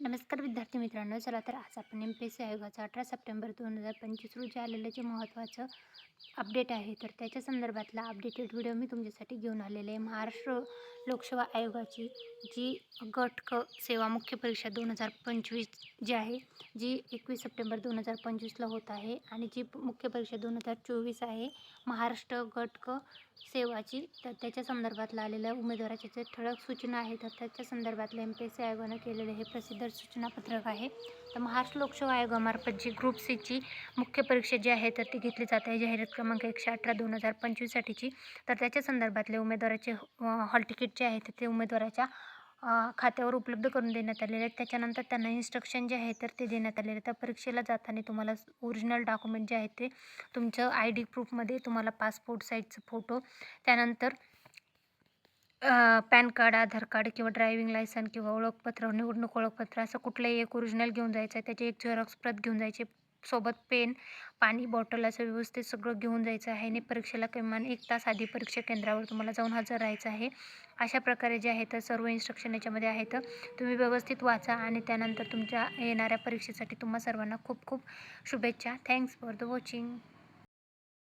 नमस्कार विद्यार्थी मित्रांनो चला तर आज आपण एम पी एस सी आयोगाचं अठरा सप्टेंबर दोन हजार पंचवीस रोजी आलेलं जे महत्त्वाचं अपडेट आहे तर त्याच्या संदर्भातला अपडेटेड व्हिडिओ मी तुमच्यासाठी घेऊन आलेले आहे. महाराष्ट्र लोकसेवा आयोगाची जी गट क सेवा मुख्य परीक्षा दोन हजार पंचवीस जी आहे जी एकवीस सप्टेंबर दोन हजार पंचवीसला होत आहे आणि जी मुख्य परीक्षा दोन हजार चोवीस आहे महाराष्ट्र गट क सेवाची. तर त्याच्या संदर्भातला आलेल्या उमेदवाराच्या जे ठळक सूचना आहेत तर त्याच्या संदर्भातलं एम पी एस सी आयोगानं केलेलं हे प्रसिद्ध सूचनापत्रक आहे. तर महाराष्ट्र लोकसेवा आयोगामार्फत जी ग्रुप सीची मुख्य परीक्षा जी आहे तर ती घेतली जात आहे. जाहिरात क्रमांक एकशे अठरा दोन हजार पंचवीससाठीची तर त्याच्या संदर्भातले उमेदवाराचे हॉल तिकीट जे आहे तर ते उमेदवाराच्या खात्यावर उपलब्ध करून देण्यात आलेले आहेत. त्याच्यानंतर त्यांना इन्स्ट्रक्शन जे आहे तर ते देण्यात आलेले तर त्या परीक्षेला जाताना तुम्हाला ओरिजिनल डॉक्युमेंट जे आहे ते तुमचं आय डी प्रूफमध्ये तुम्हाला पासपोर्ट साईजचं फोटो त्यानंतर पॅन कार्ड आधार कार्ड किंवा ड्रायव्हिंग लायसन किंवा ओळखपत्र निवडणूक ओळखपत्र असं कुठलंही एक ओरिजिनल घेऊन जायचं आहे त्याची एक झेरॉक्स प्रत घेऊन जायची सोबत पेन पाणी बॉटल असं व्यवस्थित सगळं घेऊन जायचं आहे. आणि परीक्षेला किमान एक तास आधी परीक्षा केंद्रावर तुम्हाला जाऊन हजर राहायचं आहे. अशा प्रकारे जे आहे तर सर्व इन्स्ट्रक्शन याच्यामध्ये आहेत. तुम्ही व्यवस्थित वाचा आणि त्यानंतर तुमच्या येणाऱ्या परीक्षेसाठी तुम्हा सर्वांना खूप खूप शुभेच्छा. Thanks for the watching